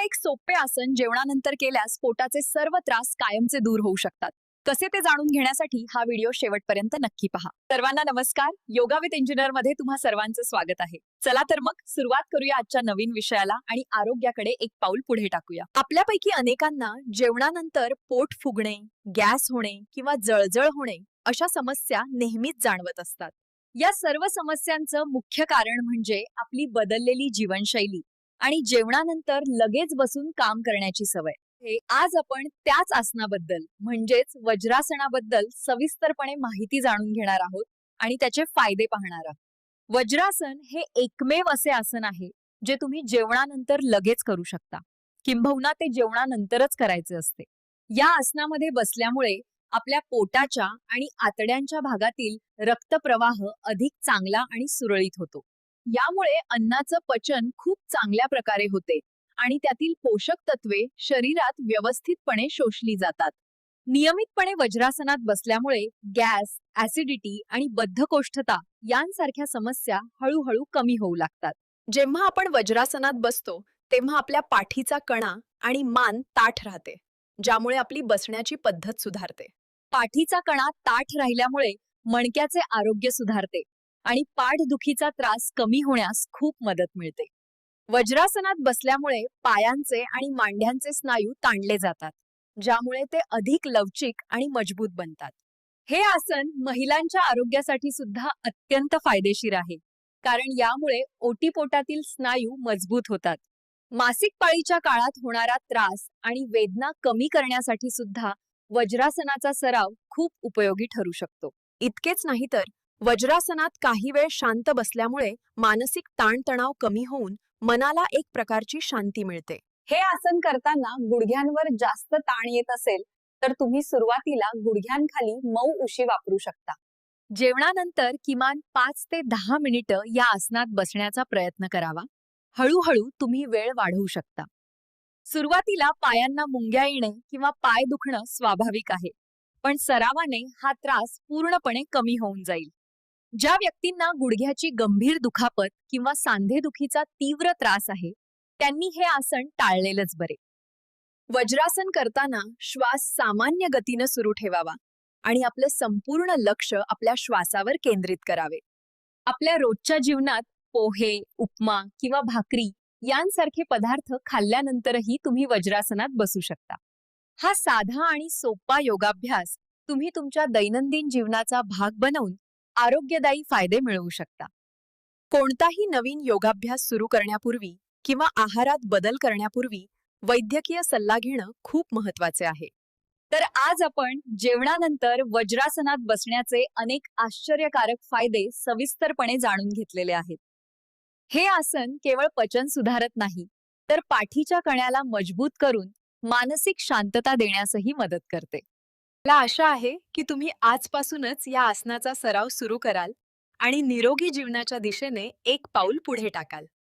एक सोपे आसन जेवणानंतर केल्यास पोटाचे सर्व त्रास कायमचे दूर होऊ शकतात. कसे ते जाणून घेण्यासाठी हा व्हिडिओ शेवटपर्यंत नक्की पहा. सर्वांना नमस्कार. योगा विथ इंजिनियरमध्ये तुम्हा सर्वांचं स्वागत आहे. चला तर मग सुरुवात करूया आजच्या नवीन विषयाला आणि आरोग्याकडे एक पाऊल पुढे टाकूया. आपल्यापैकी अनेकांना जेवणानंतर पोट फुगणे गॅस होणे किंवा जळजळ होणे अशा समस्या नेहमीच जाणवत असतात. या सर्व समस्यांचं मुख्य कारण म्हणजे आपली बदललेली जीवनशैली. आणि जेवणानंतर लगेच बसून काम करण्याची सवय. हे आज आपण त्याच आसनाबद्दल म्हणजेच वज्रासनाबद्दल सविस्तरपणे माहिती जाणून घेणार आहोत आणि त्याचे फायदे पाहणार आहोत. वज्रासन हे एकमेव असे आसन आहे जे तुम्ही जेवणानंतर लगेच करू शकता. किंबहुना ते जेवणानंतरच करायचे असते. या आसनामध्ये बसल्यामुळे आपल्या पोटाच्या आणि आतड्यांच्या भागातील रक्तप्रवाह अधिक चांगला आणि सुरळीत होतो. यामुळे अन्नाचं पचन खूप चांगल्या प्रकारे होते आणि त्यातील पोषक तत्वे शरीरात व्यवस्थितपणे शोषली जातात. नियमितपणे वज्रासनात बसल्यामुळे गॅस ऍसिडिटी आणि बद्धकोष्ठता यांसारख्या समस्या हळूहळू कमी होऊ लागतात. जेव्हा आपण वज्रासनात बसतो तेव्हा आपल्या पाठीचा कणा आणि मान ताठ राहते ज्यामुळे आपली बसण्याची पद्धत सुधारते. पाठीचा कणा ताठ राहिल्यामुळे मणक्याचे आरोग्य सुधारते आणि पाठदुखीचा त्रास कमी होण्यास खूप मदत मिळते. वज्रासनात बसल्यामुळे पायांचे आणि मांड्यांचे स्नायू ताणले जातात ज्यामुळे ते अधिक लवचिक आणि मजबूत बनतात. हे आसन महिलांच्या आरोग्यासाठी सुद्धा अत्यंत फायदेशीर आहे कारण यामुळे ओटीपोटातील स्नायू मजबूत होतात. मासिक पाळीच्या काळात होणारा त्रास आणि वेदना कमी करण्यासाठी सुद्धा वज्रासनाचा सराव खूप उपयोगी ठरू शकतो. इतकेच नाही तर वज्रासनात काही वेळ शांत बसल्यामुळे मानसिक ताणतणाव कमी होऊन मनाला एक प्रकारची शांती मिळते. हे आसन करताना गुडघ्यांवर जास्त ताण येत असेल तर तुम्ही सुरुवातीला गुडघ्यांखाली मऊ उशी वापरू शकता. जेवणानंतर किमान पाच ते दहा मिनिटं या आसनात बसण्याचा प्रयत्न करावा. हळूहळू तुम्ही वेळ वाढवू शकता. सुरुवातीला पायांना मुंग्या येणे किंवा पाय दुखणं स्वाभाविक आहे पण सरावाने हा त्रास पूर्णपणे कमी होऊन जाईल. ज्या व्यक्तींना गुडघ्याची गंभीर दुखापत किंवा सांधेदुखीचा तीव्र त्रास आहे त्यांनी हे आसन टाळलेलंच बरे. वज्रासन करताना श्वास सामान्य गतीनं सुरू ठेवावा आणि आपलं संपूर्ण लक्ष आपल्या श्वासावर केंद्रित करावे. आपल्या रोजच्या जीवनात पोहे उपमा किंवा भाकरी यांसारखे पदार्थ खाल्ल्यानंतरही तुम्ही वज्रासनात बसू शकता. हा साधा आणि सोपा योगाभ्यास तुम्ही तुमच्या दैनंदिन जीवनाचा भाग बनवून आरोग्यदायी फायदे मिळवू शकता. कोणताही नवीन योगाभ्यास सुरू करण्यापूर्वी किंवा आहारात बदल करण्यापूर्वी वैद्यकीय सल्ला घेणं खूप महत्त्वाचे आहे. तर आज आपण जेवणानंतर वज्रासनात बसण्याचे अनेक आश्चर्यकारक फायदे सविस्तरपणे जाणून घेतलेले आहेत. हे आसन केवळ पचन सुधारत नाही तर पाठीच्या कण्याला मजबूत करून मानसिक शांतता देण्यासही मदत करते. मला आशा आहे की तुम्ही आजपासूनच या आसनाचा सराव सुरू कराल आणि निरोगी जीवनाच्या दिशेने एक पाऊल पुढे टाकाल.